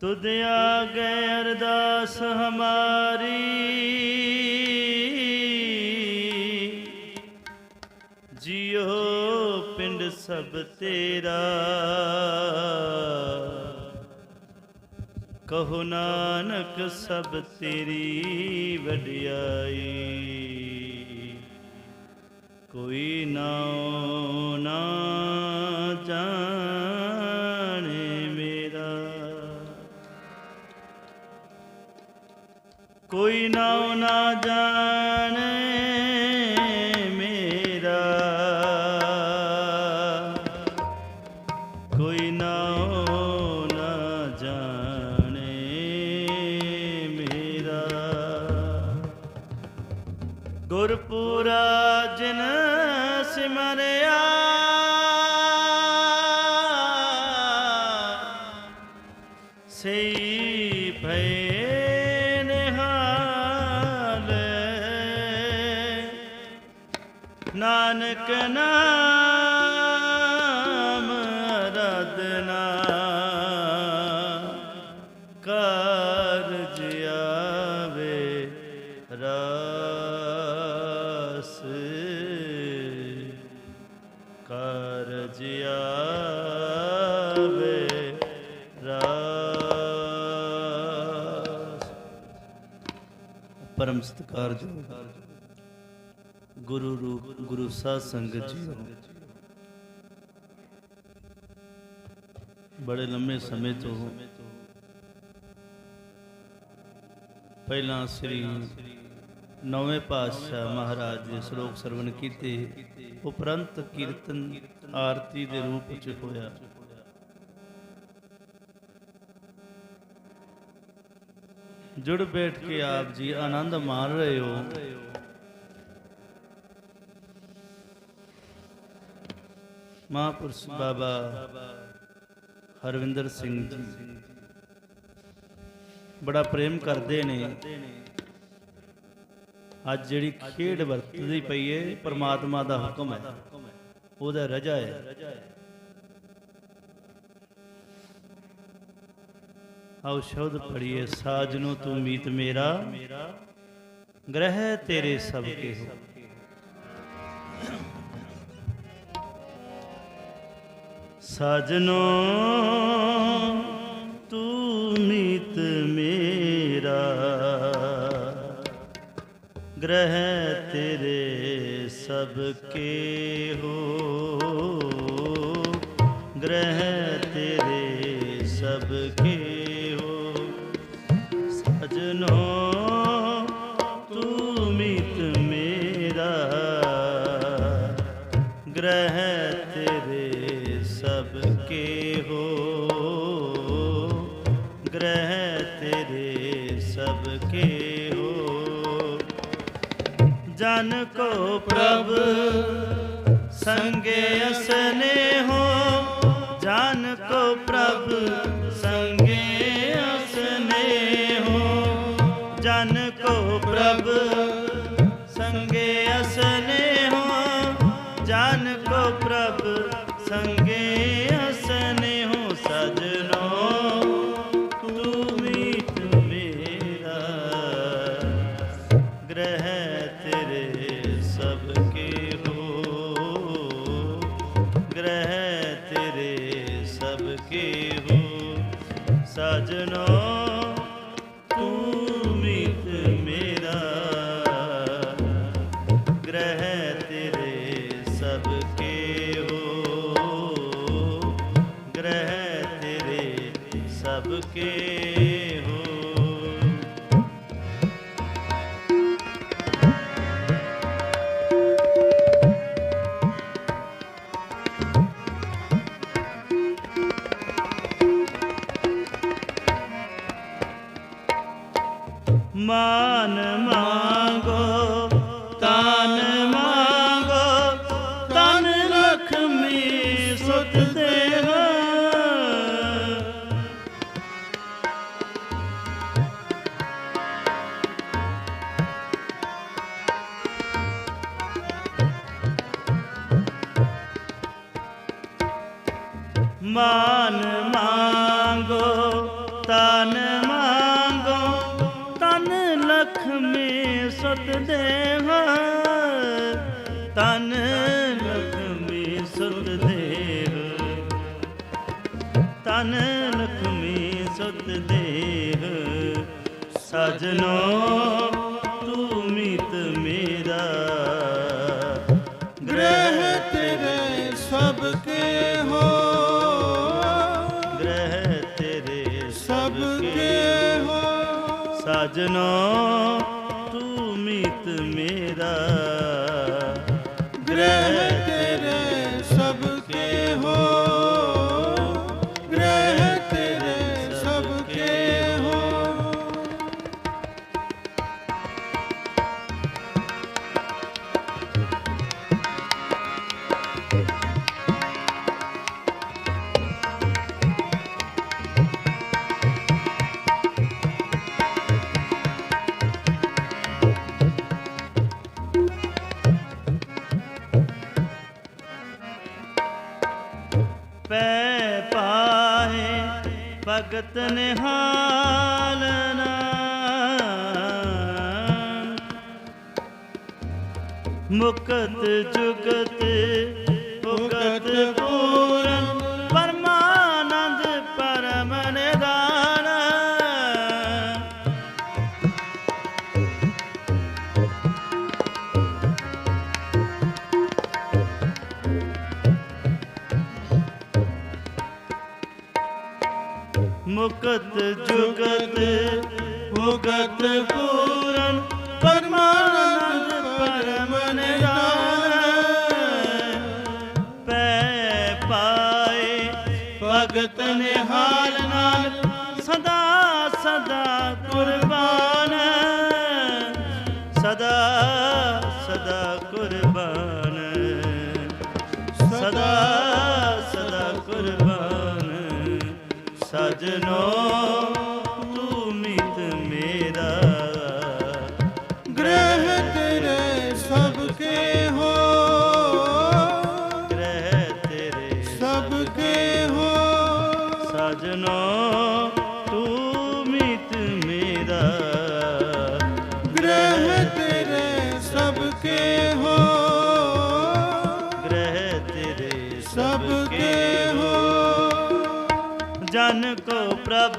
ਤੁਧ ਆ ਅਰਦਾਸ ਹਮਾਰੀ। ਜਿਉ ਪਿੰਡ ਸਭ ਤੇਰਾ। ਕਹੋ ਨਾਨਕ ਸਭ ਤੇਰੀ ਵਡਿਆਈ। ਕੋਈ ਨਾਉ ਗੁਰਪੂਰਾ ਜਿਨ ਸਿਮਰਿਆ। ਸਈ ਭਏ ਨਿਹਾਲ ਨਾਨਕ ਨਾਮ ਪਰਮ ਗੁਰੂ ਰੂਪ, ਗੁਰੂ ਸਾਧ ਸੰਗਤ ਜੀ ਬੜੇ ਲੰਮੇ ਸਮੇਂ ਤੋਂ ਪਹਿਲਾਂ ਸ੍ਰੀ ਨੌਵੇਂ ਪਾਤਸ਼ਾਹ ਮਹਾਰਾਜ ਦੇ ਸ਼ਲੋਕ ਸਰਵਣ ਕੀਤੇ, ਉਪਰੰਤ ਕੀਰਤਨ ਆਰਤੀ ਦੇ ਰੂਪ ਚ ਹੋਇਆ। ਜੁੜ ਬੈਠ ਕੇ ਆਪ ਜੀ ਆਨੰਦ ਮਾਣ ਰਹੇ ਹੋ। ਮਹਾਂਪੁਰਸ਼ ਬਾਬਾ ਹਰਵਿੰਦਰ ਸਿੰਘ ਜੀ ਬੜਾ ਪ੍ਰੇਮ ਕਰਦੇ ਨੇ। ਅੱਜ ਜਿਹੜੀ ਖੇਡ ਵਰਤਦੀ ਪਈ ਏ, ਪ੍ਰਮਾਤਮਾ ਦਾ ਹੁਕਮ ਹੈ, ਉਹਦਾ ਰਜਾ ਹੈ। ਆਓ ਸ਼ਬਦ ਪੜੀਏ ਸਾਜਨੋ ਤੂੰ ਮੀਤ ਮੇਰਾ। ਗ੍ਰਹਿ ਤੇਰੇ ਸਭ ਕੇ ਹੋ ਸਾਜਨੋ, ਤੂੰ ਮੀਤ ਮੇਰਾ। ਗ੍ਰਹਿ ਤੇਰੇ ਸਭ ਕੇ ਹੋ ਜਨ ਕੋ ਪ੍ਰਭ, ਸੰਗੇ ਅਸਨੇ ਹੋ। ਜਨ ਕੋ ਪ੍ਰਭ, ਸੰਗੇ ਅਸਨੇ ਹੋ। ਜਨ ਕੋ ਪ੍ਰਭ, ਸੰਗੇ ਅਸਨੇ ਮਾਨ ਮੰਗੋ ਸਜਨੋ ਤੂੰ ਮੀਤ ਮੇਰਾ ਗ੍ਰਹਿ ਤੇਰੇ ਸਭ ਕੇ ਹੋ ਗ੍ਰਹਿ ਤੇਰੇ ਸਭ ਕੇ ਹੋ ਸਜਨੋ ਤੂੰ ਮੀਤ ਮੇਰਾ ਜੁਗਤ ਭੁਗਤ ਪੂਰਨ ਪਰਮਾਨੰਦ ਪਰਮ ਨਿਦਾਨ। ਮੁਕਤ ਜੁਗਤ ਭੁਗਤ ਪੂਰਨ ਭਗਤ ਨਿਹਾਲ ਨਾਲ ਸਦਾ ਸਦਾ ਕੁਰਬਾਨ। ਸਦਾ ਸਦਾ ਕੁਰਬਾਨ। ਸਦਾ ਸਦਾ ਕੁਰਬਾਨ। ਸਜਨੋ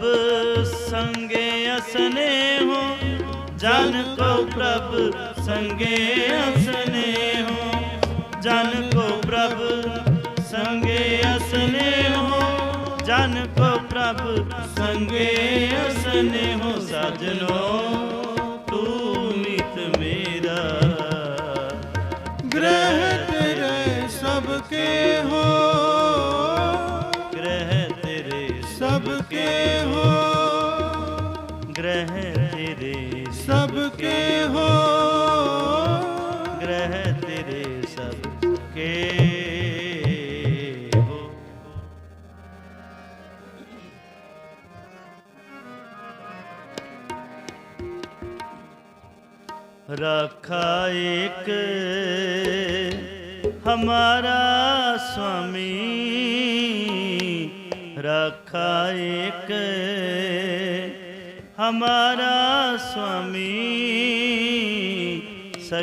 ਪ੍ਰਭ ਸੰਗੇ ਅਸਨੇ ਹੋ, ਜਨ ਕੋ ਪ੍ਰਭ ਸੰਗੇ ਅਸਨੇ ਹੋ। ਜਨ ਕੋ ਪ੍ਰਭ ਸੰਗੇ ਅਸਨੇ ਹੋ, ਜਨ ਕੋ ਪ੍ਰਭ ਸੰਗੇ ਅਸਨੇ ਹੋ। ਗ੍ਰਹਿ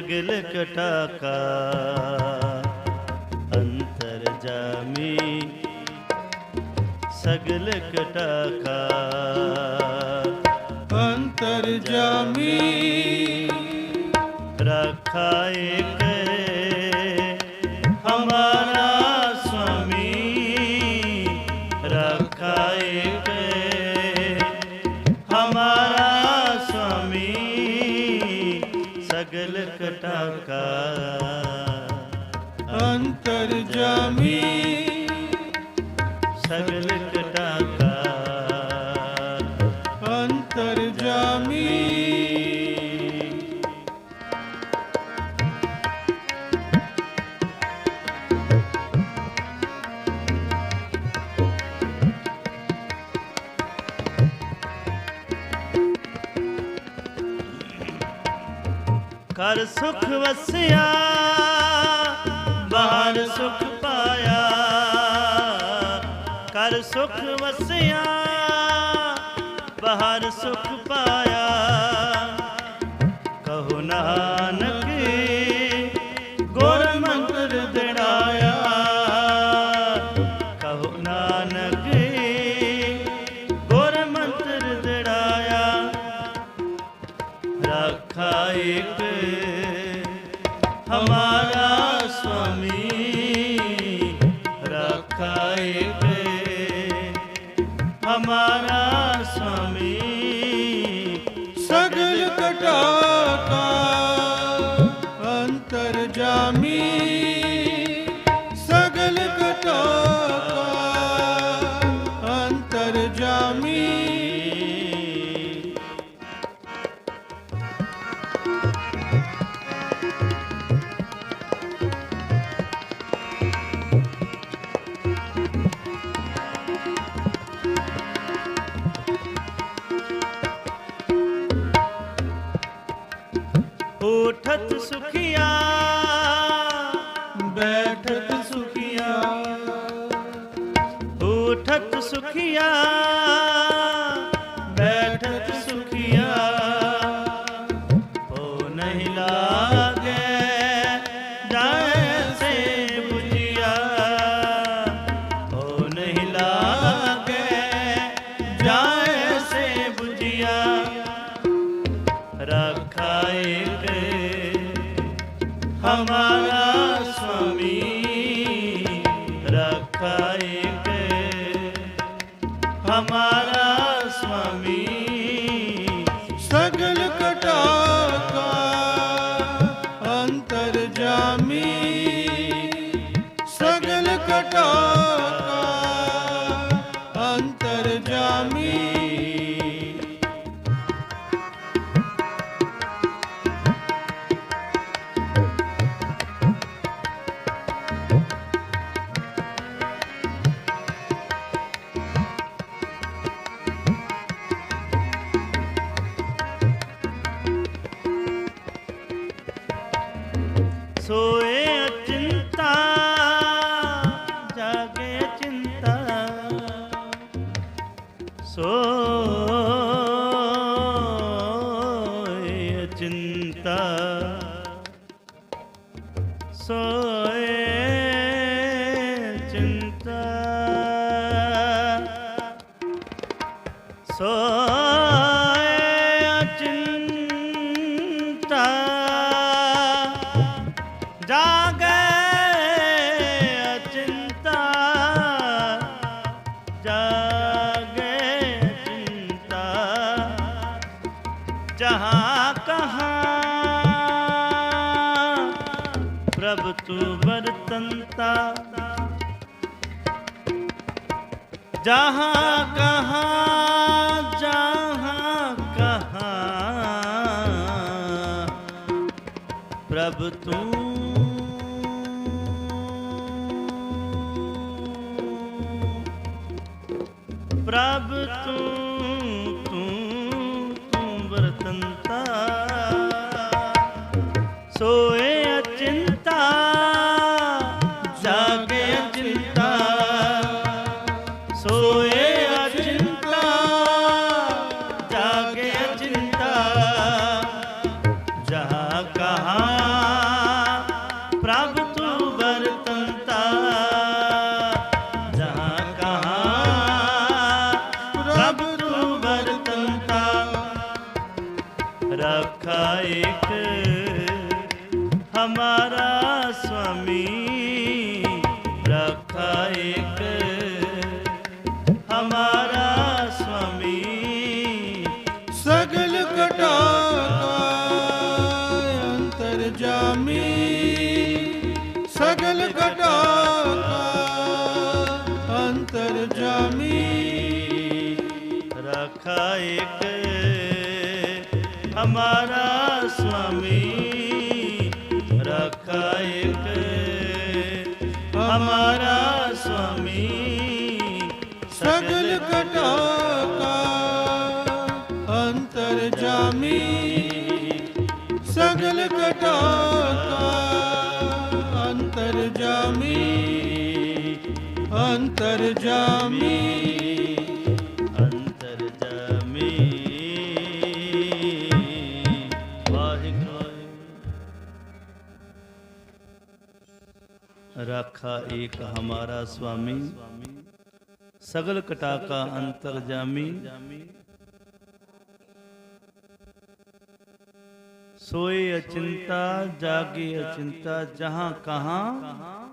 जगल कटाका अंतरजामी सगल कटाका अंतरजामी ਉਠਤ ਸੁਖਿਆ ਬੈਠਤ ਸੁਖਿਆ ਉਠਤ ਸੁਖਿਆ। mi. ਤੂੰ ਵਰਤੰਤਾ ਜਹਾਂ ਕਹਾਂ ਜਹਾਂ ਕਹਾਂ ਪ੍ਰਭ ਤੂੰ ਜਾਮੀ ਸਗਲ ਕਟਾ ਅੰਤਰ ਜਾਮੀ ਅੰਤਰ ਜਾਮੀ ਅੰਤਰ ਜਾਮੀ। ਵਾਹਿਗੁਰੂ। ਰਾਖਾ ਏਕ ਹਮਾਰਾ ਸੁਆਮੀ ਸਗਲ ਕਟਾਕਾ ਅੰਤਰ ਜਾਮੀ। ਸੋਏ ਅਚਿੰਤਾ, ਜਾਗੇ ਅਚਿੰਤਾ, ਜਹਾਂ ਕਹਾਂ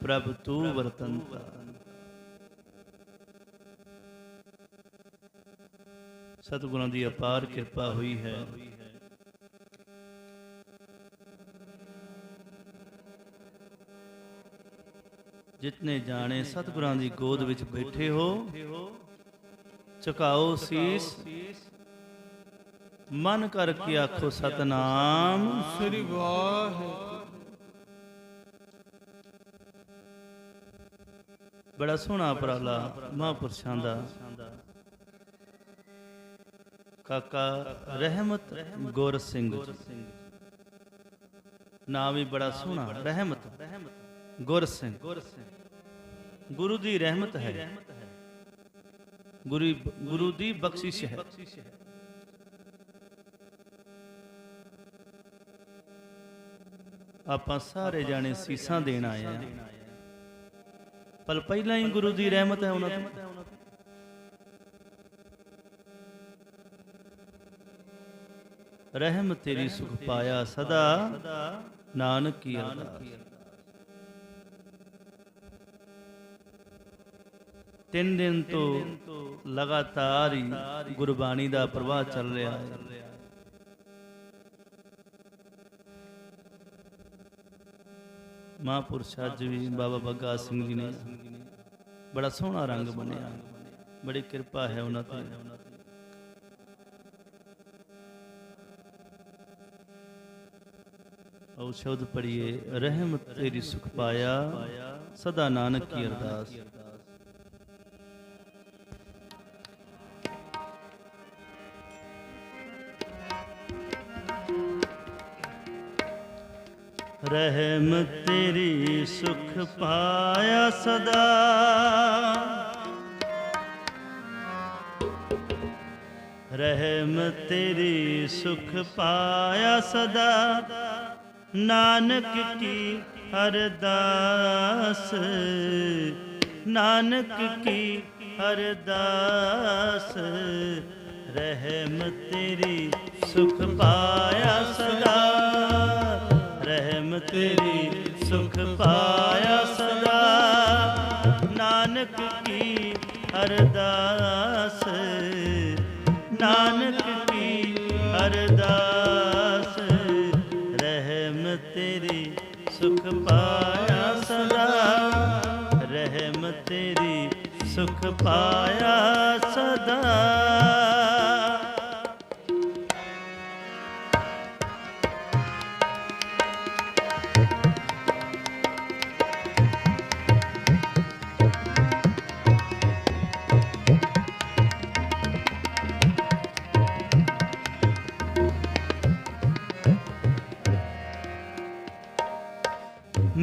ਪ੍ਰਭ ਤੂ ਵਰਤੰਤਾ। ਸਤਿਗੁਰਾਂ ਦੀ ਅਪਾਰ ਕਿਰਪਾ ਹੋਈ ਹੈ। ਜਿਤਨੇ ਜਾਣੇ ਸਤਿਗੁਰਾਂ ਦੀ ਗੋਦ ਵਿੱਚ ਬੈਠੇ ਹੋ, ਝੁਕਾਓ ਸੀਸ। ਮਨ ਕਰਕੇ ਆਖੋ ਸਤਨਾਮ। ਸ੍ਰੀ ਵਾਹਿਗੁਰੂ। ਬੜਾ ਸੋਹਣਾ ਉਪਰਾਲਾ ਮਹਾਂਪੁਰਸ਼ਾਂ ਦਾ। ਕਾਕਾ ਰਹਿਮਤ ਗੁਰ ਸਿੰਘ ਨਾਮ ਵੀ ਬੜਾ ਸੋਹਣਾ ਰਹਿਮਤ ਗੁਰ ਸਿੰਘ। ਗੁਰੂ ਦੀ ਰਹਿਮਤ ਹੈ। ਗੁਰੂ ਗੁਰੂ ਦੀ ਬਖਸ਼ਿਸ਼ ਹੈ। ਆਪਾਂ ਸਾਰੇ ਜਾਣੇ ਸੀਸਾਂ ਦੇਣ ਆਏ ਆ। ਪਰ ਪਹਿਲਾਂ ਹੀ ਗੁਰੂ ਦੀ ਰਹਿਮਤ ਹੈ ਉਹਨਾਂ ਤੇ ਰਹਿਮ ਤੇਰੀ ਸੁਖ ਪਾਇਆ ਸਦਾ, ਨਾਨਕ ਕੀ ਅਰਦਾਸ। ਤਿੰਨ ਦਿਨ ਤੋਂ ਲਗਾਤਾਰ ਹੀ ਗੁਰਬਾਣੀ ਦਾ ਪ੍ਰਵਾਹ ਚੱਲ ਰਿਹਾ ਹੈ। ਮਹਾਂਪੁਰਸ਼ ਅੱਜ ਵੀ ਬਾਬਾ ਬੱਗਾ ਸਿੰਘ ਜੀ ਨੇ ਬੜਾ ਸੋਹਣਾ ਰੰਗ ਬਣਿਆ ਬੜੀ ਕਿਰਪਾ ਹੈ ਉਹਨਾਂ ਤੇ। ਉਹ ਸ਼ਬਦ ਪੜੀਏ ਰਹਿਮਤ ਤੇਰੀ ਸੁਖ ਪਾਇਆ, ਸਦਾ ਨਾਨਕ ਕੀ ਅਰਦਾਸ। ਰਹਿਮ ਤੇਰੀ ਸੁਖ ਪਾਇਆ ਸਦਾ। ਰਹਿਮ ਤੇਰੀ ਸੁਖ ਪਾਇਆ ਸਦਾ। ਨਾਨਕ ਕੀ ਅਰਦਾਸ ਨਾਨਕ ਕੀ ਅਰਦਾਸ ਰਹਿਮ ਤੇਰੀ ਸੁਖ ਪਾਇਆ ਸਦਾ। ਰਹਿਮ ਤੇਰੀ ਸੁਖ ਪਾਇਆ ਸਦਾ। ਨਾਨਕ ਕੀ ਅਰਦਾਸ, ਨਾਨਕ ਕੀ ਅਰਦਾਸ। ਰਹਿਮ ਤੇਰੀ ਸੁਖ ਪਾਇਆ ਸਦਾ। ਰਹਿਮ ਤੇਰੀ ਸੁਖ ਪਾਇਆ ਸਦਾ।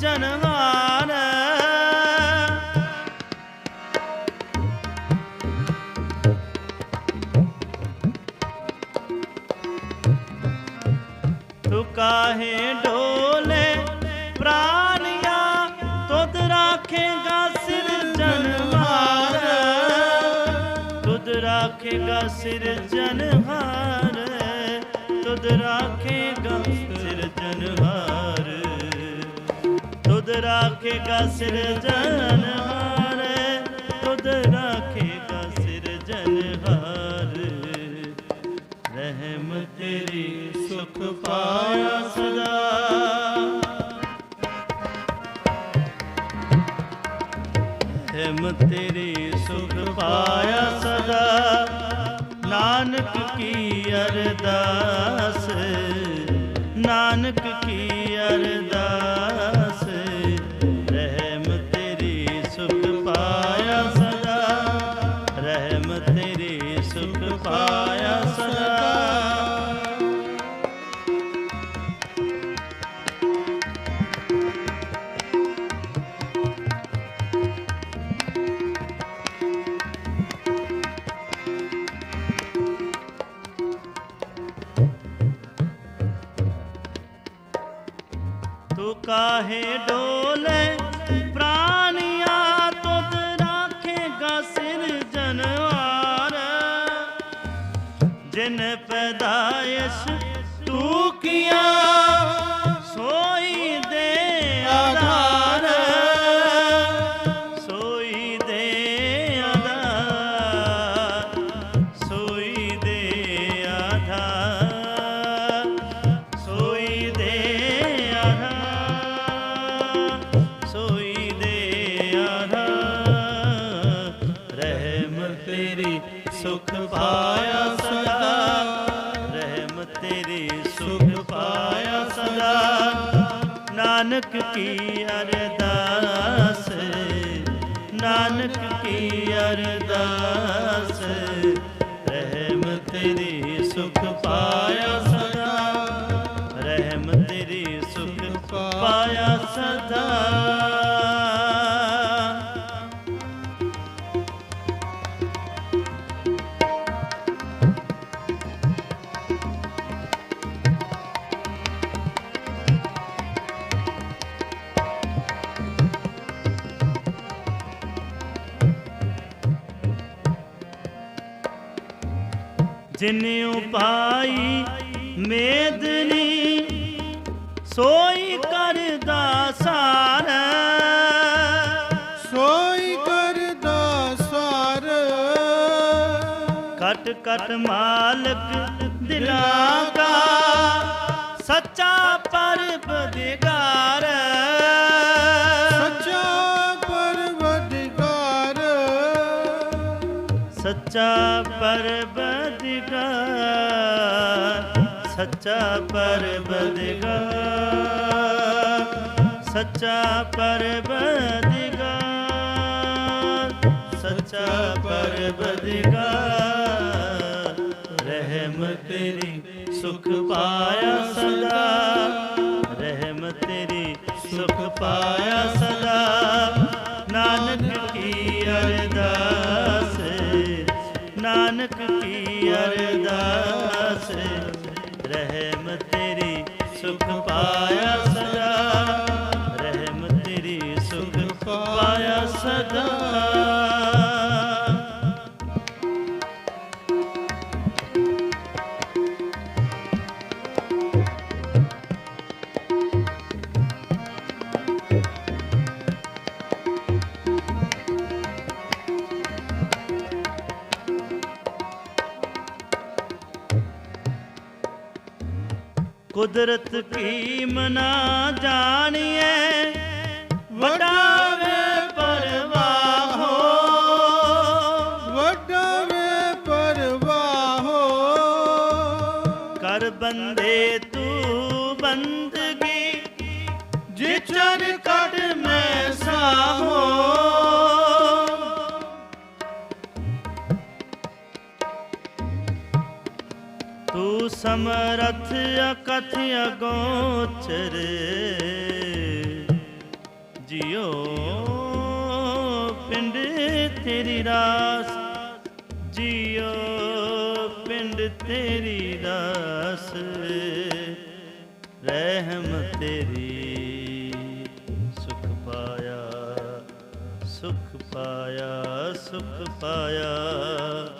ਸਿਰ ਰਾਖੇਗਾ ਸਿਰ ਜਨਹਾਰ ਤੁਧ ਰਾਖੇਗਾ ਸਿਰ ਜਨਹਾਰ ਰਹਿਮ ਤੇਰੀ ਸੁਖ ਪਾਇਆ ਸਦਾ। ਰਹਿਮ ਤੇਰੀ ਸੁਖ ਪਾਇਆ ਸਦਾ। ਨਾਨਕ ਕੀ ਅਰਦਾਸ, ਨਾਨਕ ਕੀ ਅਰਦਾਸ। पैदाइश ਨਾਨਕ ਕੀ ਅਰਦਾਸ? ਨਾਨਕ ਕੀ ਅਰਦਾਸ? ਰਹਿਮ ਤੇਰੀ ਸੁਖ ਪਾਇਆ ਜਿਨਿਉ ਪਾਈ ਮੇਦਨੀ ਸੋਈ ਕਰਦਾ ਸਾਰ। ਸੋਈ ਕਰਦਾ ਸਾਰ। ਕਟ ਕਟ ਮਾਲਕ ਦਿਲਾਂ ਕਾ ਸੱਚਾ ਪਰਬਦਿਗਾਰ ਸੱਚਾ ਪਰਵਦਗਾਰ ਸੱਚਾ ਪਰਬਦਿਗਾਰ ਸੱਚਾ ਪਰਬਦਿਗਾਰ ਸੱਚਾ ਪਰਬਦਿਗਾਰ ਸੱਚਾ ਪਰਬਦਿਗਾਰ ਰਹਿਮ ਤੇਰੀ ਸੁਖ ਪਾਇਆ ਸਦਾ, ਰਹਿਮ ਤੇਰੀ ਸੁਖ ਪਾਇਆ ਸਦਾ, ਨਾਨਕ ਕੀ ਅਰਦਾਸ, ਨਾਨਕ ਕੀ ਅਰਦਾਸ। ਸੁਖ ਪਾਇਆ ਕੁਦਰਤ ਕੀ ਮਨਾ ਜਾਣੀਐ? ਵਡਾਵੇ ਪਰਵਾਹੋ। ਵਡਾਵੇ ਪਰਵਾਹੋ। ਕਰ ਬੰਦੇ ਤੂੰ ਬੰਦਗੀ ਜਿਚਰ ਕਟ ਮੈਂ ਸਾਹੋ ਸਮਰਥ ਅਕਥ ਅਗੋਚਰ ਜਿਉ ਪਿੰਡ ਤੇਰੀ ਰਾਸ, ਜਿਉ ਪਿੰਡ ਤੇਰੀ ਰਾਸ ਰਹਿਮ ਤੇਰੀ, ਸੁਖ ਪਾਇਆ ਸੁਖ ਪਾਇਆ ਸੁਖ ਪਾਇਆ।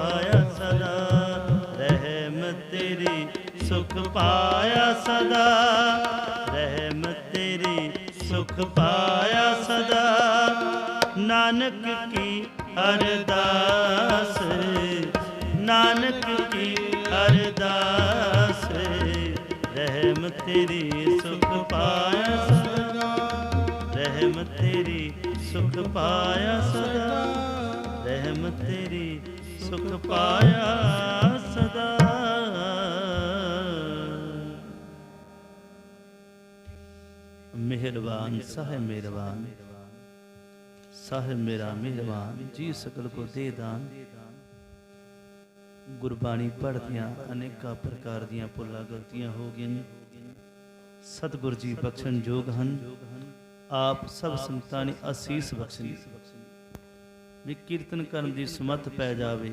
ਪਾਇਆ ਸਦਾ ਰਹਿਮ ਤੇਰੀ ਸੁਖ ਪਾਇਆ ਸਦਾ ਰਹਿਮ ਤੇਰੀ ਸੁਖ ਪਾਇਆ ਸਦਾ। ਨਾਨਕ ਕੀ ਅਰਦਾਸ, ਨਾਨਕ ਕੀ ਅਰਦਾਸ ਰਹਿਮ ਤੇਰੀ ਸੁਖ ਪਾਇਆ ਸਦਾ ਰਹਿਮ ਤੇਰੀ ਸੁਖ ਪਾਇਆ ਸਦਾ ਰਹਿਮ ਤੇਰੀ ਸੁਖ ਪਾਇਆ ਸਦਾ। ਮਿਹਰਬਾਨ, ਸਾਹਿਬ ਮਿਹਰਬਾਨ। ਸਾਹਿਬ ਮੇਰਾ ਮਿਹਰਬਾਨ, ਜੀ ਸਕਲ ਕੋ ਦੇ ਦਾਨ। ਗੁਰਬਾਣੀ ਪੜ੍ਹਦਿਆਂ ਅਨੇਕਾਂ ਪ੍ਰਕਾਰ ਦੀਆਂ ਭੁੱਲਾਂ ਗਲਤੀਆਂ ਹੋ ਗਈਆਂ ਨੇ। ਸਤਿਗੁਰ ਜੀ ਬਖਸ਼ਣ ਯੋਗ ਹਨ। ਆਪ ਸਭ ਸੰਤਾਂ ਨੇ ਅਸੀਸ ਬਖਸ਼ਣੀ। ਵੀ ਕੀਰਤਨ ਕਰਨ ਦੀ ਸਮੱਥ ਪੈ ਜਾਵੇ।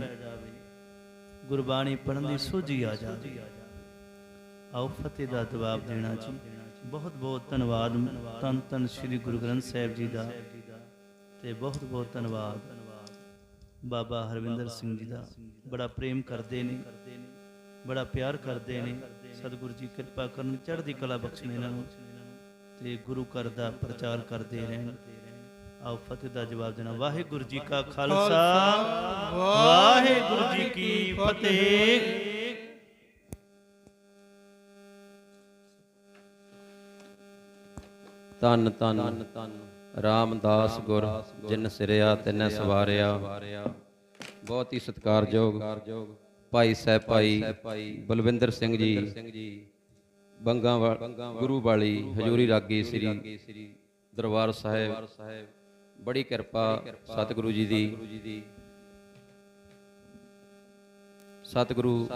ਗੁਰਬਾਣੀ ਪੜ੍ਹਨ ਦੀ ਸੋਝੀ ਆ ਜਾਵੇ। ਆਓ ਫਤਿਹ ਦਾ ਜਵਾਬ ਦੇਣਾ ਜੀ। ਬਹੁਤ ਬਹੁਤ ਧੰਨਵਾਦ ਤਨ ਤਨ ਸ੍ਰੀ ਗੁਰੂ ਗ੍ਰੰਥ ਸਾਹਿਬ ਜੀ ਦਾ। ਤੇ ਬਹੁਤ ਬਹੁਤ ਧੰਨਵਾਦ ਬਾਬਾ ਹਰਵਿੰਦਰ ਸਿੰਘ ਜੀ ਦਾ। ਬੜਾ ਪ੍ਰੇਮ ਕਰਦੇ ਨੇ, ਬੜਾ ਪਿਆਰ ਕਰਦੇ ਨੇ। ਸਤਿਗੁਰੂ ਜੀ ਕਿਰਪਾ ਕਰਨ ਚੜ੍ਹਦੀ ਕਲਾ ਬਖਸ਼ਣ ਇਹਨਾਂ ਨੂੰ। ਤੇ ਗੁਰੂ ਘਰ ਦਾ ਪ੍ਰਚਾਰ ਕਰਦੇ ਰਹਿਣ। ਆਓ ਫਤਿਹ ਦਾ ਜਵਾਬ ਦੇਣਾ। ਵਾਹਿਗੁਰੂ ਜੀ ਕਾ ਖਾਲਸਾ। ਵਾਹਿਗੁਰੂ ਜੀ ਕੀ ਫਤਿਹ। ਤਨ ਤਨ ਰਾਮਦਾਸ ਗੁਰ ਜਿਨ ਸਿਰਿਆ ਤਿਨੈ ਸਵਾਰਿਆ। ਬਹੁਤ ਹੀ ਸਤਿਕਾਰਯੋਗ ਭਾਈ ਸਾਹਿਬ ਭਾਈ ਬਲਵਿੰਦਰ ਸਿੰਘ ਜੀ ਬੰਗਾ ਗੁਰੂ ਵਾਲੀ ਹਜੂਰੀ ਰਾਗੀ ਸ੍ਰੀ ਦਰਬਾਰ ਸਾਹਿਬ। ਬੜੀ ਕਿਰਪਾ ਸਤਿਗੁਰੂ ਜੀ ਦੀ। ਸਤਿਗੁਰੂ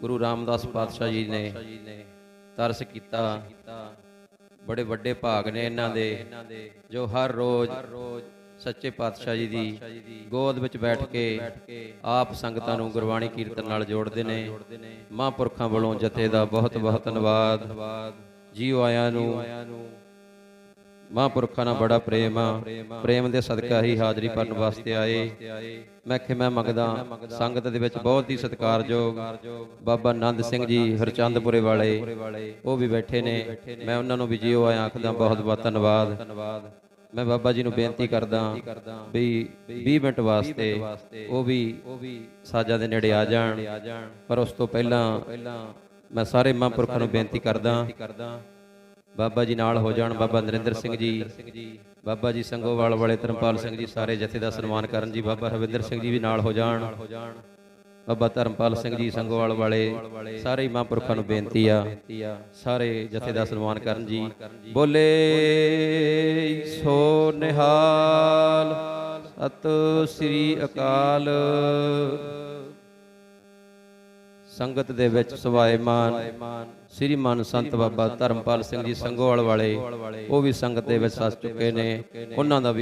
ਗੁਰੂ ਰਾਮਦਾਸ ਪਾਤਸ਼ਾਹ ਜੀ ਨੇ ਤਰਸ ਕੀਤਾ। ਬੜੇ ਵੱਡੇ ਭਾਗ ਨੇ ਇਹਨਾਂ ਦੇ ਜੋ ਹਰ ਰੋਜ਼ ਸੱਚੇ ਪਾਤਸ਼ਾਹ ਜੀ ਦੀ ਗੋਦ ਵਿੱਚ ਬੈਠ ਕੇ ਆਪ ਸੰਗਤਾਂ ਨੂੰ ਗੁਰਬਾਣੀ ਕੀਰਤਨ ਨਾਲ ਜੋੜਦੇ ਨੇ। ਮਹਾਂਪੁਰਖਾਂ ਵੱਲੋਂ ਜਥੇ ਦਾ ਬਹੁਤ ਬਹੁਤ ਧੰਨਵਾਦ। ਜੀਓ ਆਇਆਂ ਨੂੰ। ਮਹਾਂਪੁਰਖਾਂ ਨਾਲ ਬੜਾ ਪ੍ਰੇਮ ਆ। ਪ੍ਰੇਮ ਦੇ ਸਦਕਾ ਹੀ ਹਾਜ਼ਰੀ ਭਰਨ ਵਾਸਤੇ ਆਏ। ਮੈਂ ਖਿਮਾ ਮੰਗਦਾ, ਸੰਗਤ ਦੇ ਵਿੱਚ ਬਹੁਤ ਹੀ ਸਤਿਕਾਰਯੋਗ ਬਾਬਾ ਆਨੰਦ ਸਿੰਘ ਜੀ, ਹਰਚੰਦਪੁਰੇ ਵਾਲੇ। ਉਹ ਵੀ ਬੈਠੇ ਨੇ। ਮੈਂ ਉਹਨਾਂ ਨੂੰ ਵੀ ਜੀਓ ਆਇਆਂ ਆਖਦਾ, ਬਹੁਤ ਬਹੁਤ ਧੰਨਵਾਦ। ਮੈਂ ਬਾਬਾ ਜੀ ਨੂੰ ਬੇਨਤੀ ਕਰਦਾ ਵੀ 20 ਮਿੰਟ ਵਾਸਤੇ ਉਹ ਵੀ ਸਾਜਾਂ ਦੇ ਨੇੜੇ ਆ ਜਾਣ। ਪਰ ਉਸ ਤੋਂ ਪਹਿਲਾਂ ਮੈਂ ਸਾਰੇ ਮਹਾਂਪੁਰਖਾਂ ਨੂੰ ਬੇਨਤੀ ਕਰਦਾ ਬਾਬਾ ਜੀ ਨਾਲ ਹੋ ਜਾਣ ਬਾਬਾ ਨਰਿੰਦਰ ਸਿੰਘ ਜੀ। ਬਾਬਾ ਜੀ ਸੰਗੋਵਾਲ ਵਾਲੇ, ਧਰਮਪਾਲ ਸਿੰਘ ਜੀ, ਸਾਰੇ ਜਥੇ ਦਾ ਸਨਮਾਨ ਕਰਨ ਜੀ। ਬਾਬਾ ਰਵਿੰਦਰ ਸਿੰਘ ਜੀ ਵੀ ਨਾਲ ਹੋ ਜਾਣ। ਬਾਬਾ ਧਰਮਪਾਲ ਸਿੰਘ ਜੀ ਸੰਗੋਵਾਲ ਵਾਲੇ, ਸਾਰੇ ਮਹਾਂਪੁਰਖਾਂ ਨੂੰ ਬੇਨਤੀ ਆ। ਸਾਰੇ ਜਥੇ ਦਾ ਸਨਮਾਨ ਕਰਨ ਜੀ। ਬੋਲੇ ਸੋ ਨਿਹਾਲ, ਸਤ ਸ੍ਰੀ ਅਕਾਲ। ਸੰਗਤ ਦੇ ਵਿੱਚ ਸਵਾਇਮਾਨ ਸ੍ਰੀ ਮਨ ਸੰਤ ਬਾਬਾ ਧਰਮਪਾਲ ਸਿੰਘ ਜੀ ਸੰਗੋਵਾਲ ਵਾਲੇ ਉਹ ਵੀ ਸੰਗਤ ਦੇ ਵਿੱਚ ਸੱਜ ਚੁੱਕੇ ਨੇ। ਉਹਨਾਂ ਦਾ ਵੀ